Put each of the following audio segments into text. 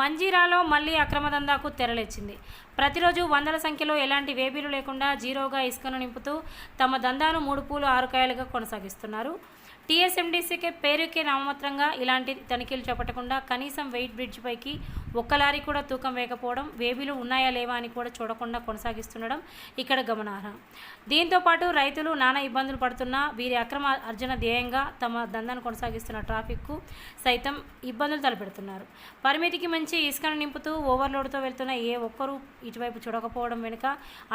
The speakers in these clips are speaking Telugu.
మంజీరాలో మళ్ళీ అక్రమ దందాకు తెరలేచింది. ప్రతిరోజు వందల సంఖ్యలో ఎలాంటి వేబీలు లేకుండా జీరోగా ఇసుకను నింపుతూ తమ దందాను మూడు పూలు ఆరు కాయలుగా కొనసాగిస్తున్నారు. టీఎస్ఎండీసీకే పేరుకే నామమాత్రంగా ఇలాంటి తనిఖీలు చేపట్టకుండా కనీసం వెయిట్ బ్రిడ్జ్ పైకి ఒక్క లారీ కూడా తూకం వేయకపోవడం వేబీలు ఉన్నాయా లేవా అని కూడా చూడకుండా కొనసాగిస్తుండడం ఇక్కడ గమనార్హం. దీంతో పాటు రైతులు నానా ఇబ్బందులు పడుతున్నా వీరి అక్రమ అర్జన ధ్యేయంగా తమ దందాను కొనసాగిస్తున్న ట్రాఫిక్కు సైతం ఇబ్బందులు తలపెడుతున్నారు. పరిమితికి మించి ఇసుకను నింపుతూ ఓవర్లోడ్తో వెళ్తున్న ఏ ఒక్కరూ ఇటువైపు చూడకపోవడం వెనుక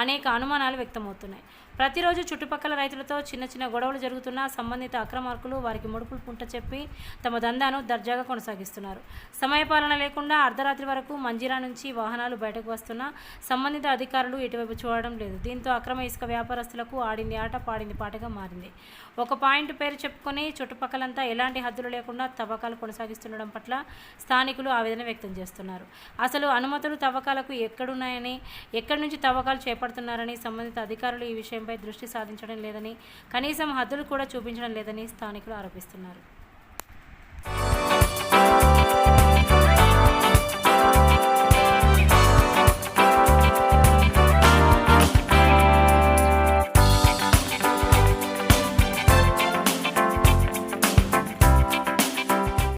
అనేక అనుమానాలు వ్యక్తమవుతున్నాయి. ప్రతిరోజు చుట్టుపక్కల రైతులతో చిన్న చిన్న గొడవలు జరుగుతున్నా సంబంధిత అక్రమార్కులు వారికి ముడుపులు పుంట చెప్పి తమ దందాను దర్జాగా కొనసాగిస్తున్నారు. సమయపాలన లేకుండా అర్ధరాత్రి వరకు మంజీరా నుంచి వాహనాలు బయటకు వస్తున్నా సంబంధిత అధికారులు ఇటువైపు చూడడం లేదు. దీంతో అక్రమ ఇసుక వ్యాపారస్తులకు ఆడింది ఆట పాడింది పాటగా మారింది. ఒక పాయింట్ పేరు చెప్పుకొని చుట్టుపక్కలంతా ఎలాంటి హద్దులు లేకుండా తవ్వకాలు కొనసాగిస్తుండడం పట్ల స్థానికులు ఆవేదన వ్యక్తం చేస్తున్నారు. అసలు అనుమతులు తవ్వకాలకు ఎక్కడున్నాయని ఎక్కడి నుంచి తవ్వకాలు చేపడుతున్నారని సంబంధిత అధికారులు ఈ విషయంపై దృష్టి సాధించడం లేదని కనీసం హద్దులు కూడా చూపించడం లేదని స్థానికులు ఆరోపిస్తున్నారు.